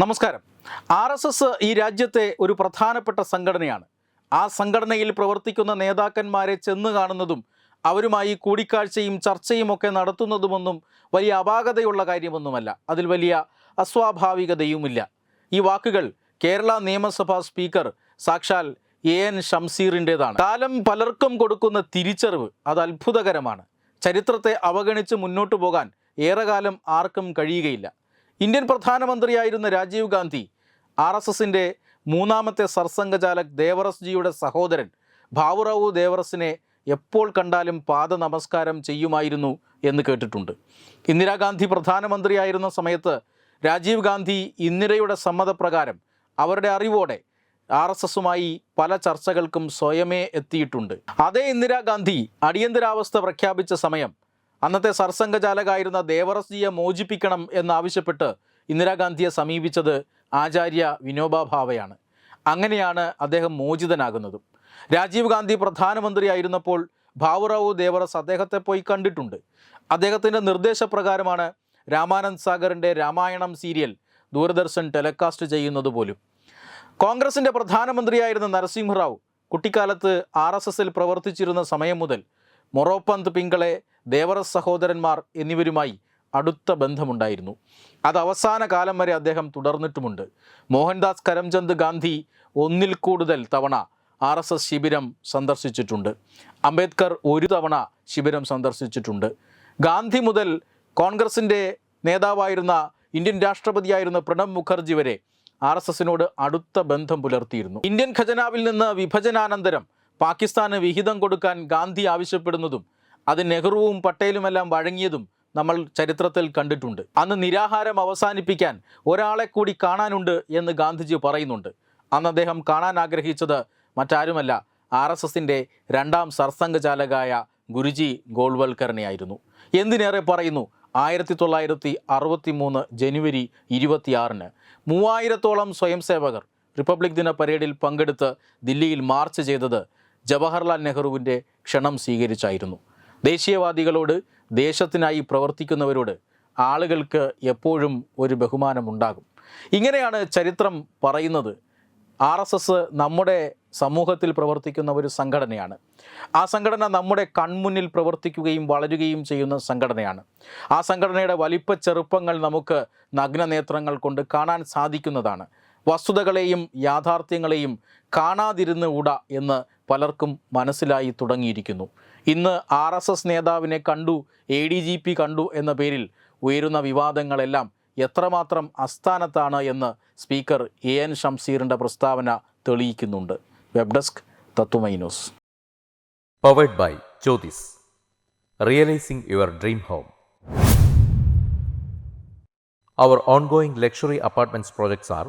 നമസ്കാരം. R S S ഈ രാജ്യത്തെ ഒരു പ്രധാനപ്പെട്ട സംഘടനയാണ്. ആ സംഘടനയിൽ പ്രവർത്തിക്കുന്ന നേതാക്കന്മാരെ ചെന്ന് കാണുന്നതും അവരുമായി കൂടിക്കാഴ്ചയും ചർച്ചയും ഒക്കെ നടത്തുന്നതുമൊന്നും വലിയ അപാകതയുള്ള കാര്യമൊന്നുമല്ല. അതിൽ വലിയ അസ്വാഭാവികതയുമില്ല. ഈ വാക്കുകൾ കേരള നിയമസഭാ സ്പീക്കർ സാക്ഷാൽ എ എൻ ഷംസീറിന്റെതാണ് കാലം പലർക്കും കൊടുക്കുന്ന തിരിച്ചറിവ് അത് അത്ഭുതകരമാണ്. ചരിത്രത്തെ അവഗണിച്ച് മുന്നോട്ട് പോകാൻ ഏറെകാലം ആർക്കും കഴിയുകയില്ല. ഇന്ത്യൻ പ്രധാനമന്ത്രിയായിരുന്ന രാജീവ് ഗാന്ധി ആർ എസ് എസിന്റെ മൂന്നാമത്തെ സർസംഘചാലക് ദേവറസ് ജിയുടെ സഹോദരൻ ഭാവുറാവു ദേവറസിനെ എപ്പോൾ കണ്ടാലും പാദ നമസ്കാരം ചെയ്യുമായിരുന്നു എന്ന് കേട്ടിട്ടുണ്ട്. ഇന്ദിരാഗാന്ധി പ്രധാനമന്ത്രിയായിരുന്ന സമയത്ത് രാജീവ് ഗാന്ധി ഇന്ദിരയുടെ സമ്മതപ്രകാരം അവരുടെ അറിവോടെ ആർ എസ് എസുമായി പല ചർച്ചകൾക്കും സ്വയമേ എത്തിയിട്ടുണ്ട്. അതേ ഇന്ദിരാഗാന്ധി അടിയന്തരാവസ്ഥ പ്രഖ്യാപിച്ച സമയം അന്നത്തെ സർസംഘചാലകായിരുന്ന ദേവറസ്ജിയെ മോചിപ്പിക്കണം എന്നാവശ്യപ്പെട്ട് ഇന്ദിരാഗാന്ധിയെ സമീപിച്ചത് ആചാര്യ വിനോബ ഭാവയാണ്. അങ്ങനെയാണ് അദ്ദേഹം മോചിതനാകുന്നതും. രാജീവ് ഗാന്ധി പ്രധാനമന്ത്രിയായിരുന്നപ്പോൾ ഭാവുറാവു ദേവറസ് അദ്ദേഹത്തെ പോയി കണ്ടിട്ടുണ്ട്. അദ്ദേഹത്തിന്റെ നിർദ്ദേശപ്രകാരമാണ് രാമാനന്ദ് സാഗറിന്റെ രാമായണം സീരിയൽ ദൂരദർശൻ ടെലികാസ്റ്റ് ചെയ്യുന്നത് പോലും. കോൺഗ്രസിന്റെ പ്രധാനമന്ത്രിയായിരുന്ന നരസിംഹറാവു കുട്ടിക്കാലത്ത് ആർ എസ് എസിൽ പ്രവർത്തിച്ചിരുന്ന സമയം മുതൽ മൊറോപ്പന്ത് പിങ്കളെ ദേവറസ് സഹോദരന്മാർ എന്നിവരുമായി അടുത്ത ബന്ധമുണ്ടായിരുന്നു. അത് അവസാന കാലം വരെ അദ്ദേഹം തുടർന്നിട്ടുമുണ്ട്. മോഹൻദാസ് കരംചന്ദ് ഗാന്ധി ഒന്നിൽ കൂടുതൽ തവണ ആർ എസ് എസ് ശിബിരം സന്ദർശിച്ചിട്ടുണ്ട്. അംബേദ്കർ ഒരു തവണ ശിബിരം സന്ദർശിച്ചിട്ടുണ്ട്. ഗാന്ധി മുതൽ കോൺഗ്രസിന്റെ നേതാവായിരുന്ന ഇന്ത്യൻ രാഷ്ട്രപതിയായിരുന്ന പ്രണബ് മുഖർജി വരെ ആർ എസ് എസിനോട് അടുത്ത ബന്ധം പുലർത്തിയിരുന്നു. ഇന്ത്യൻ ഖജനാവിൽ നിന്ന് വിഭജനാനന്തരം പാകിസ്ഥാന് വിഹിതം കൊടുക്കാൻ ഗാന്ധി ആവശ്യപ്പെടുന്നതും അത് നെഹ്റുവും പട്ടേലുമെല്ലാം വഴങ്ങിയതും നമ്മൾ ചരിത്രത്തിൽ കണ്ടിട്ടുണ്ട്. അന്ന് നിരാഹാരം അവസാനിപ്പിക്കാൻ ഒരാളെ കൂടി കാണാനുണ്ട് എന്ന് ഗാന്ധിജി പറയുന്നുണ്ട്. അന്ന് അദ്ദേഹം കാണാൻ ആഗ്രഹിച്ചത് മറ്റാരുമല്ല ആർ എസ് എസിന്റെ രണ്ടാം സർസംഘചാലകായ ഗുരുജി ഗോൾവൽക്കറിനെയായിരുന്നു. എന്തിനേറെ പറയുന്നു ആയിരത്തി തൊള്ളായിരത്തി അറുപത്തി മൂന്ന് ജനുവരി ഇരുപത്തിയാറിന്. മൂവായിരത്തോളം സ്വയംസേവകർ റിപ്പബ്ലിക് ദിന പരേഡിൽ പങ്കെടുത്ത് ദില്ലിയിൽ മാർച്ച് ചെയ്തത് ജവഹർലാൽ നെഹ്റുവിന്റെ ക്ഷണം സ്വീകരിച്ചായിരുന്നു. ദേശീയവാദികളോട് ദേശത്തിനായി പ്രവർത്തിക്കുന്നവരോട് ആളുകൾക്ക് എപ്പോഴും ഒരു ബഹുമാനമുണ്ടാകും. ഇങ്ങനെയാണ് ചരിത്രം പറയുന്നത്. ആർ എസ് എസ് നമ്മുടെ സമൂഹത്തിൽ പ്രവർത്തിക്കുന്ന ഒരു സംഘടനയാണ്. ആ സംഘടന നമ്മുടെ കൺമുന്നിൽ പ്രവർത്തിക്കുകയും വളരുകയും ചെയ്യുന്ന സംഘടനയാണ്. ആ സംഘടനയുടെ വലിപ്പ ചെറുപ്പങ്ങൾ നമുക്ക് നഗ്നനേത്രങ്ങൾ കൊണ്ട് കാണാൻ സാധിക്കുന്നതാണ്. വസ്തുതകളെയും യാഥാർത്ഥ്യങ്ങളെയും കാണാതിരുന്നുകൂടാ എന്ന് പലർക്കും മനസ്സിലായി തുടങ്ങിയിരിക്കുന്നു. ഇന്ന് ആർ എസ് എസ് നേതാവിനെ കണ്ടു എ ഡി ജി പി കണ്ടു എന്ന പേരിൽ ഉയരുന്ന വിവാദങ്ങളെല്ലാം എത്രമാത്രം അസ്ഥാനത്താണ് എന്ന് സ്പീക്കർ എ എൻ ഷംസീറിന്റെ പ്രസ്താവന തെളിയിക്കുന്നുണ്ട്. Web desk തത്വമൈനോസ് powered by Jyothis realising your dream home. Our ongoing luxury apartments projects are